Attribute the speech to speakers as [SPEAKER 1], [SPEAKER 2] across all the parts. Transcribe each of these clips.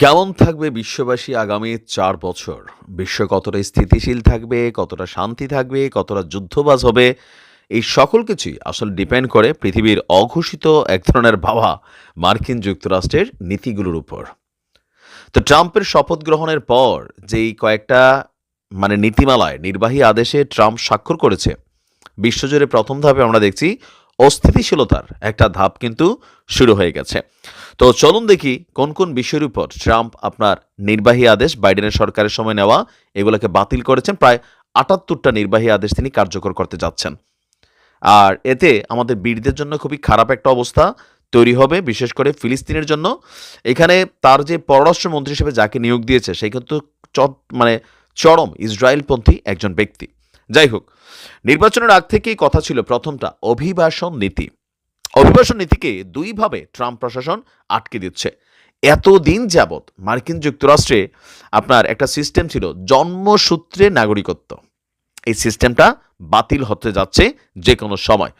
[SPEAKER 1] কেমন থাকবে বিশ্ববাসী আগামী চার বছর? বিশ্ব কতটা স্থিতিশীল থাকবে, কতটা শান্তি থাকবে, কতটা যুদ্ধবাজ হবে, এই সকল কিছুই আসলে ডিপেন্ড করে পৃথিবীর অঘোষিত এক ধরনের ভাবা মার্কিন যুক্তরাষ্ট্রের নীতিগুলোর উপর। তো ট্রাম্পের শপথ গ্রহণের পর যেই কয়েকটা মানে নীতিমালায় নির্বাহী আদেশে ট্রাম্প স্বাক্ষর করেছে, বিশ্বজুড়ে প্রথম ধাপে আমরা দেখছি অস্থিতিশীলতার একটা ধাপ কিন্তু শুরু হয়ে গেছে। তো চলুন দেখি কোন কোন বিষয়ের উপর ট্রাম্প আপনার নির্বাহী আদেশ, বাইডেনের সরকারের সময় নেওয়া, এগুলোকে বাতিল করেছেন। প্রায় আটাত্তরটা নির্বাহী আদেশ তিনি কার্যকর করতে যাচ্ছেন। আর এতে আমাদের বীরদের জন্য খুবই খারাপ একটা অবস্থা তৈরি হবে, বিশেষ করে ফিলিস্তিনের জন্য। এখানে তার যে পররাষ্ট্রমন্ত্রী হিসেবে যাকে নিয়োগ দিয়েছে, সে কিন্তু মানে চরম ইসরায়েলপন্থী একজন ব্যক্তি। যাই হোক নির্বাচনের আগ থেকেই কথা ছিল প্রথমটা অভিবাসন নীতি। অভিবাসন নীতিকে দুইভাবে ট্রাম্প প্রশাসন আটকে দিচ্ছে। এতদিন যাবৎ মার্কিন যুক্তরাষ্ট্রে আপনার একটা সিস্টেম ছিল জন্মসূত্রে নাগরিকত্ব। এই সিস্টেমটা বাতিল হতে যাচ্ছে যে কোনো সময়।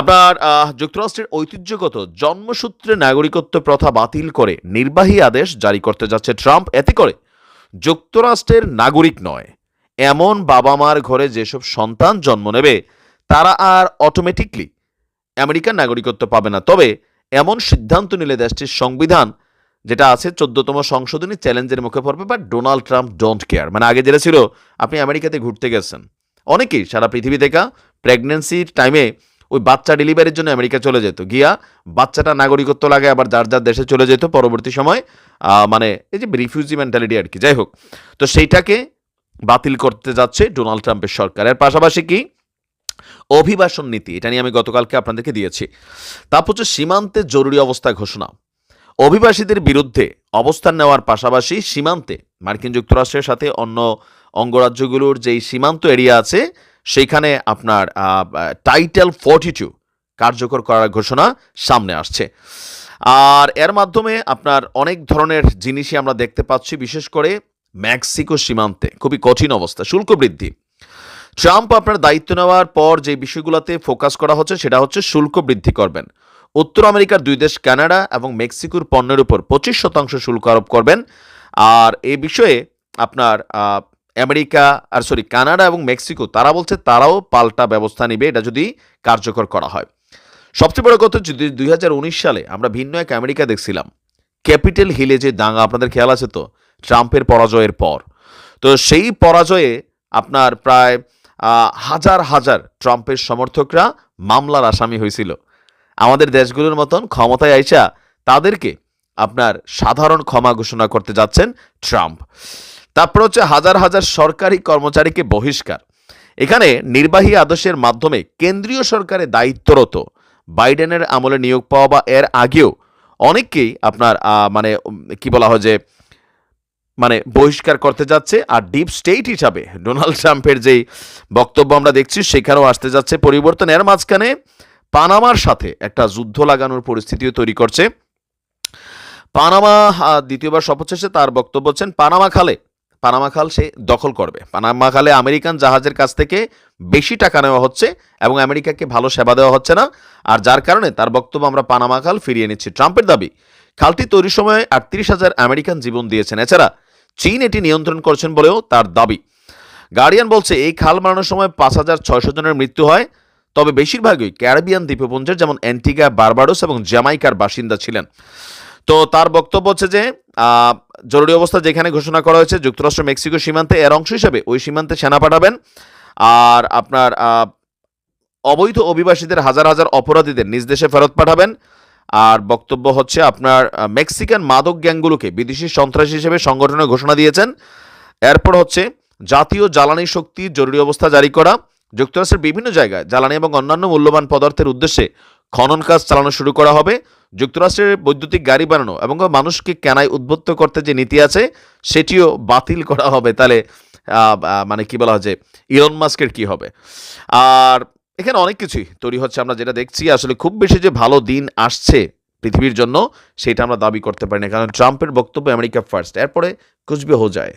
[SPEAKER 1] আপনার যুক্তরাষ্ট্রের ঐতিহ্যগত জন্মসূত্রে নাগরিকত্ব প্রথা বাতিল করে নির্বাহী আদেশ জারি করতে যাচ্ছে ট্রাম্প। এতে করে যুক্তরাষ্ট্রের নাগরিক নয় এমন বাবা মার ঘরে যেসব সন্তান জন্ম নেবে, তারা আর অটোমেটিকলি আমেরিকার নাগরিকত্ব পাবে না। তবে এমন সিদ্ধান্ত নিলে দেশটির সংবিধান, যেটা আছে চোদ্দতম সংশোধনী চ্যালেঞ্জের মুখে পড়বে বা ডোনাল্ড ট্রাম্প ডোন্ট কেয়ার মানে আগে যেটা ছিল, আপনি আমেরিকাতে ঘুরতে গেছেন। অনেকেই সারা পৃথিবী থেকে প্রেগনেন্সির টাইমে ওই বাচ্চা ডেলিভারির জন্য আমেরিকা চলে যেত। গিয়া বাচ্চাটা নাগরিকত্ব লাগে, আবার যার যার দেশে চলে যেত। পরবর্তী সময় মানে এই যে রিফিউজি মেন্টালিটি আর কি। যাই হোক, তো সেইটাকে বাতিল করতে যাচ্ছে ডোনাল্ড ট্রাম্পের সরকার। এর পাশাপাশি কি? অভিবাসন নীতি, এটা নিয়ে আমি গতকালকে আপনাদেরকে দিয়েছি। তারপর হচ্ছে সীমান্তে জরুরি অবস্থা ঘোষণা। অভিবাসীদের বিরুদ্ধে অবস্থান নেওয়ার পাশাপাশি সীমান্তে মার্কিন যুক্তরাষ্ট্রের সাথে অন্য অঙ্গরাজ্যগুলোর যেই সীমান্ত এরিয়া আছে সেইখানে আপনার টাইটেল ফর্টি টু কার্যকর করার ঘোষণা সামনে আসছে। আর এর মাধ্যমে আপনার অনেক ধরনের জিনিসই আমরা দেখতে পাচ্ছি, বিশেষ করে মেক্সিকো সীমান্তে। খুবই কঠিন অবস্থা, শুল্ক বৃদ্ধি। ট্রাম্প আপনার দায়িত্ব নেওয়ার পর যে বিষয়গুলোতে ফোকাস করা হচ্ছে, সেটা হচ্ছে শুল্ক বৃদ্ধি করবেন। উত্তর আমেরিকার দুই দেশ কানাডা এবং মেক্সিকোর পণ্যের উপর পঁচিশ শতাংশ শুল্ক আরোপ করবেন। আর এ বিষয়ে আপনার আমেরিকা, আর সরি, কানাডা এবং মেক্সিকো, তারা বলছে তারাও পাল্টা ব্যবস্থা নেবে, এটা যদি কার্যকর করা হয়। সবচেয়ে বড় কথা যদি দুই হাজার উনিশ সালে আমরা ভিন্ন এক আমেরিকা দেখছিলাম। ক্যাপিটাল হিলে যে দাঙ্গা, আপনাদের খেয়াল আছে তো? ট্রাম্পের পরাজয়ের পর। তো সেই পরাজয়ে আপনার প্রায় হাজার হাজার ট্রাম্পের সমর্থকরা মামলার আসামি হয়েছিল। আমাদের দেশগুলোর মতন ক্ষমতায় আইসা তাদেরকে আপনার সাধারণ ক্ষমা ঘোষণা করতে যাচ্ছেন ট্রাম্প। তারপর হচ্ছে হাজার হাজার সরকারি কর্মচারীকে বহিষ্কার। এখানে নির্বাহী আদেশের মাধ্যমে কেন্দ্রীয় সরকারে দায়িত্বরত বাইডেনের আমলে নিয়োগ পাওয়া বা এর আগেও অনেককেই আপনার মানে কি বলা হয় যে মানে বহিষ্কার করতে যাচ্ছে আর ডিপ স্টেট হিসাবে ডোনাল্ড ট্রাম্পের যেই বক্তব্য আমরা দেখছি, সেখানেও আসতে যাচ্ছে পরিবর্তন। এর মাঝখানে পানামার সাথে একটা যুদ্ধ লাগানোর পরিস্থিতিও তৈরি করছে। পানামা দ্বিতীয়বার শপথ শেষে তার বক্তব্য হচ্ছেন, পানামা খালে, পানামা খাল সে দখল করবে। পানামা খালে আমেরিকান জাহাজের কাছ থেকে বেশি টাকা নেওয়া হচ্ছে এবং আমেরিকাকে ভালো সেবা দেওয়া হচ্ছে না। আর যার কারণে তার বক্তব্য আমরা পানামা খাল ফিরিয়ে নিচ্ছি। ট্রাম্পের দাবি, খালটি তৈরির সময় আটত্রিশ হাজার আমেরিকান জীবন দিয়েছেন। এছাড়া চীন এটি নিয়ন্ত্রণ করছেন বলেও তার দাবি। গার্ডিয়ান বলছে, এই খাল মারানোর সময় পাঁচ হাজার ছয়শো জনের মৃত্যু হয়, তবে বেশিরভাগই ক্যারিবিয়ান দ্বীপপুঞ্জের, যেমন অ্যান্টিগা বারবাডোস এবং জ্যামাইকার বাসিন্দা ছিলেন। তো তার বক্তব্য হচ্ছে যে জরুরি অবস্থা যেখানে ঘোষণা করা হয়েছে, যুক্তরাষ্ট্র, মেক্সিকো সীমান্তে এর অংশ হিসেবে ওই সীমান্তে সেনা পাঠাবেন। আর আপনার অবৈধ অভিবাসীদের হাজার হাজার অপরাধীদের নিজ দেশে ফেরত পাঠাবেন। আর বক্তব্য হচ্ছে আপনার মেক্সিকান মাদক গ্যাংগুলোকে বিদেশি সন্ত্রাসী হিসেবে সংগঠনের ঘোষণা দিয়েছেন। এরপর হচ্ছে জাতীয় জ্বালানি শক্তি জরুরি অবস্থা জারি করা। যুক্তরাষ্ট্রের বিভিন্ন জায়গায় জ্বালানি এবং অন্যান্য মূল্যবান পদার্থের উদ্দেশ্যে খনন কাজ চালানো শুরু করা হবে। যুক্তরাষ্ট্রের বৈদ্যুতিক গাড়ি বানানো এবং মানুষকে কেনায় উদ্বুদ্ধ করতে যে নীতি আছে, সেটিও বাতিল করা হবে। তাহলে মানে কি বলা হয় যে, ইলন মাস্কের কি হবে? আর এখানে অনেক কিছুই তৈরি হচ্ছে, আমরা যেটা দেখছি, আসলে খুব বেশি যে ভালো দিন আসছে পৃথিবীর জন্য, সেটা আমরা দাবি করতে পারি না, কারণ ট্রাম্পের বক্তব্য আমেরিকা ফার্স্ট এরপরে কুচবে হো যায়।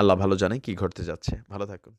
[SPEAKER 1] আল্লাহ ভালো জানে কি ঘটতে যাচ্ছে। ভালো থাকুন।